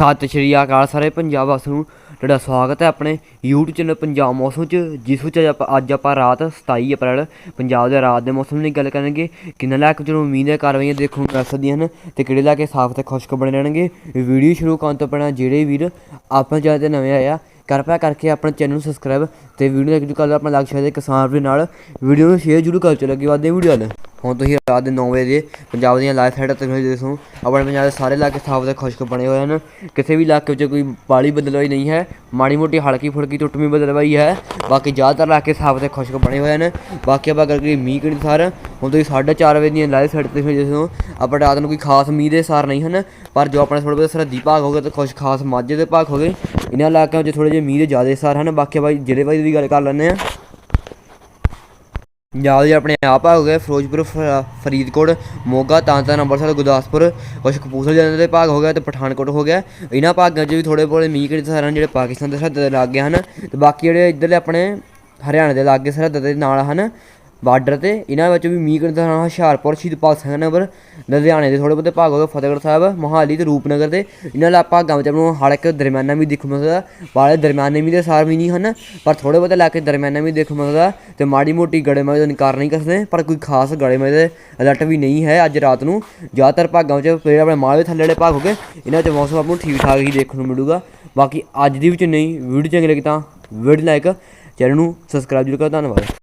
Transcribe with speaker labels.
Speaker 1: ਸਤਿ ਸ਼੍ਰੀ ਅਕਾਲ ਸਾਰੇ ਪੰਜਾਬ ਵਾਸੀਆਂ ਨੂੰ। ਤੁਹਾਡਾ ਸਵਾਗਤ ਹੈ ਆਪਣੇ YouTube ਚੈਨਲ ਪੰਜਾਬ ਮੌਸਮ 'ਚ, ਜਿਸ ਵਿੱਚ ਅੱਜ ਆਪਾਂ ਅੱਜ ਆਪਾਂ ਰਾਤ 27 ਅਪ੍ਰੈਲ, ਪੰਜਾਬ ਦੇ ਰਾਤ ਦੇ ਮੌਸਮ ਦੀ ਗੱਲ ਕਰਾਂਗੇ। ਕਿੰਨਾ ਇਲਾਕੇ ਜਦੋਂ ਉਮੀਦ ਹੈ ਕਾਰਵਾਈਆਂ ਦੇਖਣ ਨੂੰ ਮਿਲ ਸਕਦੀਆਂ ਹਨ ਤੇ ਕਿਹੜੇ ਇਲਾਕੇ ਸਾਫ਼ ਤੇ ਖੁਸ਼ਕ ਬਣੇ ਰਹਿਣਗੇ। ਵੀਡੀਓ ਸ਼ੁਰੂ ਕਰਨ ਤੋਂ ਪਹਿਲਾਂ ਜਿਹੜੇ ਵੀਰ ਆਪਣੇ ਚੈਨਲ ਤੇ ਨਵੇਂ ਆਏ ਆ, ਕਿਰਪਾ ਕਰਕੇ ਆਪਣੇ ਚੈਨਲ ਨੂੰ ਸਬਸਕ੍ਰਾਈਬ ਤੇ ਵੀਡੀਓ ਨੂੰ ਕਰ ਆਪਣਾ ਲੱਗ ਸਕਦੇ ਕਿਸਾਨ ਵੀਰ ਨਾਲ। ਵੀਡੀਓ ਨੂੰ ਸ਼ੇਅਰ ਜ਼ਰੂਰ ਕਰ ਚਲੋ ਅੱਗੇ ਵਧਦੇ ਵੀਡੀਓ ਨਾਲ ਹੁਣ ਤੁਸੀਂ ਰਾਤ ਦੇ 9 ਵਜੇ ਦੇ ਪੰਜਾਬ ਦੀਆਂ ਲਾਈਵ ਸਾਈਡਾਂ ਤੇ ਤੁਸੀਂ ਦੇਖੋ, ਆਪਣੇ ਪੰਜਾਬ ਦੇ ਸਾਰੇ ਇਲਾਕੇ ਸਾਫ਼ ਤੇ ਖੁਸ਼ਕ ਬਣੇ ਹੋਏ ਹਨ। ਕਿਸੇ ਵੀ ਇਲਾਕੇ ਵਿੱਚ ਕੋਈ ਬਾਲੀ ਬਦਲਵਾਈ ਨਹੀਂ ਹੈ, ਮਾੜੀ ਮੋਟੀ ਹਲਕੀ ਫੁਲਕੀ ਟੁੱਟਵੀਂ ਬਦਲਵਾਈ ਹੈ, ਬਾਕੀ ਜ਼ਿਆਦਾਤਰ ਇਲਾਕੇ ਸਾਫ਼ ਤੇ ਖੁਸ਼ਕ ਬਣੇ ਹੋਏ ਹਨ। ਬਾਕੀ ਆਪਾਂ ਗੱਲ ਕਰੀਏ ਮੀਂਹ ਕਿਹੜੀ ਸਾਰ, ਹੁਣ ਤੁਸੀਂ 4:30 ਵਜੇ ਦੀਆਂ ਲਾਈਵ ਸਾਈਡ ਤੇ ਤੁਸੀਂ ਦੇਖੋ, ਆਪਾਂ ਰਾਤ ਨੂੰ ਕੋਈ ਖਾਸ ਮੀਂਹ ਦੇ ਸਾਰ ਨਹੀਂ ਹਨ, ਪਰ ਜੋ ਆਪਣੇ ਥੋੜੇ ਬਹੁਤ ਸਰਹੱਦੀ ਭਾਗ ਹੋ ਗਏ ਤੇ ਕੁਛ ਖਾਸ ਮਾਝੇ ਦੇ ਭਾਗ ਹੋ ਗਏ, ਇਹਨਾਂ ਇਲਾਕਿਆਂ ਵਿੱਚ ਥੋੜੇ ਜਿਹੇ ਮੀਂਹ ਦੇ ਜ਼ਿਆਦਾ ਸਾਰ ਹਨ। ਬਾਕੀ ਬਾਈ ਜ਼ਿਲ੍ਹੇ ਬਾਈ ਦੀ ਗੱਲ ਕਰ ਲੈਂਦੇ ਆ ਪੰਜਾਬ ਦੇ ਆਪਣੇ ਆਪ ਭਾਗ ਹੋ ਗਏ ਫਿਰੋਜ਼ਪੁਰ, ਫ- ਫਰੀਦਕੋਟ, ਮੋਗਾ, ਤਾਂਤਾ, ਅੰਮ੍ਰਿਤਸਰ, ਗੁਰਦਾਸਪੁਰ, ਕੁਛ ਕਪੂਰਥਲਾ ਜ਼ਿਲ੍ਹੇ ਦੇ ਭਾਗ ਹੋ ਗਿਆ ਤੇ ਪਠਾਨਕੋਟ ਹੋ ਗਿਆ। ਇਹਨਾਂ ਭਾਗਾਂ 'ਚ ਵੀ ਥੋੜੇ ਬੋਲੇ ਮੀਂਹ ਕਿਹੜੇ ਸਾਰ ਜਿਹੜੇ ਪਾਕਿਸਤਾਨ ਦੇ ਸਰਹੱਦ ਦੇ ਲਾਗੇ ਹਨ ਤੇ ਬਾਕੀ ਜਿਹੜੇ ਇੱਧਰਲੇ ਆਪਣੇ ਹਰਿਆਣਾ ਦੇ ਲਾਗੇ ਸਰਹੱਦ ਦੇ ਨਾਲ ਹਨ ਬਾਰਡਰ ਤੇ। ਇਹਨਾਂ ਵਿੱਚ ਵੀ ਮੀਂਹ ਕਿਹੜੇ ਸਾਰ ਹੁਸ਼ਿਆਰਪੁਰ, ਸ਼ਹੀਦ ਭਗਤ ਸਿੰਘ ਨਗਰ, ਲੁਧਿਆਣੇ ਦੇ ਥੋੜੇ ਬਹੁਤੇ ਭਾਗ ਹੋ ਗਏ। ਫਤਿਹਗੜ੍ਹ ਸਾਹਿਬ, ਮੋਹਾਲੀ ਤੇ ਰੂਪਨਗਰ ਦੇ। ਇਹਨਾਂ ਦਾ ਭਾਗਾਂ ਵਿੱਚ ਆਪਾਂ ਨੂੰ ਹੜ ਇੱਕ ਦਰਮਿਆਨਾ ਵੀ ਦੇਖਣ ਨੂੰ ਮਿਲਦਾ। ਵਾਲੇ ਦਰਮਿਆਨੇ ਵੀ ਦੇ ਸਾਰ ਵੀ ਨਹੀਂ ਹਨ, ਪਰ ਥੋੜੇ ਬਹੁਤੇ ਇਲਾਕੇ ਦਰਮਿਆਨਾ ਵੀ ਦੇਖਣ ਨੂੰ ਮਿਲਦਾ। ਤੇ ਮਾੜੀ ਮੋਟੀ ਗੜੇਮਾਰੀ ਦਾ ਇਨਕਾਰ ਨਹੀਂ ਕਰਦੇ ਪਰ ਕੋਈ ਖਾਸ ਗੜੇਮਾਰੀ ਦੇ ਅਲਰਟ ਵੀ ਨਹੀਂ ਹੈ ਅੱਜ ਰਾਤ ਨੂੰ। ਜ਼ਿਆਦਾਤਰ ਭਾਗਾਂ ਵਿੱਚ ਜਿਹੜੇ ਆਪਣੇ ਮਾਲਵੇ ਥੱਲੇ ਵਾਲੇ ਭਾਗ ਹੋ ਗਏ। ਇਹਨਾਂ 'ਚ ਮੌਸਮ ਆਪਾਂ ਨੂੰ ਠੀਕ ਠਾਕ ਹੀ ਦੇਖਣ ਨੂੰ ਮਿਲੂਗਾ। ਬਾਕੀ ਅੱਜ ਦੀ ਵਿੱਚ ਨਹੀਂ ਵੀਡੀਓ ਚੰਗੀ ਲੱਗੀ ਤਾਂ ਵੀਡੀਓ ਲਾਈਕ ਚੈਨਲ ਨੂੰ ਸਬਸਕ੍ਰਾਈਬ ਜ਼ਰੂਰ ਕਰੋ। ਧੰਨਵਾਦ।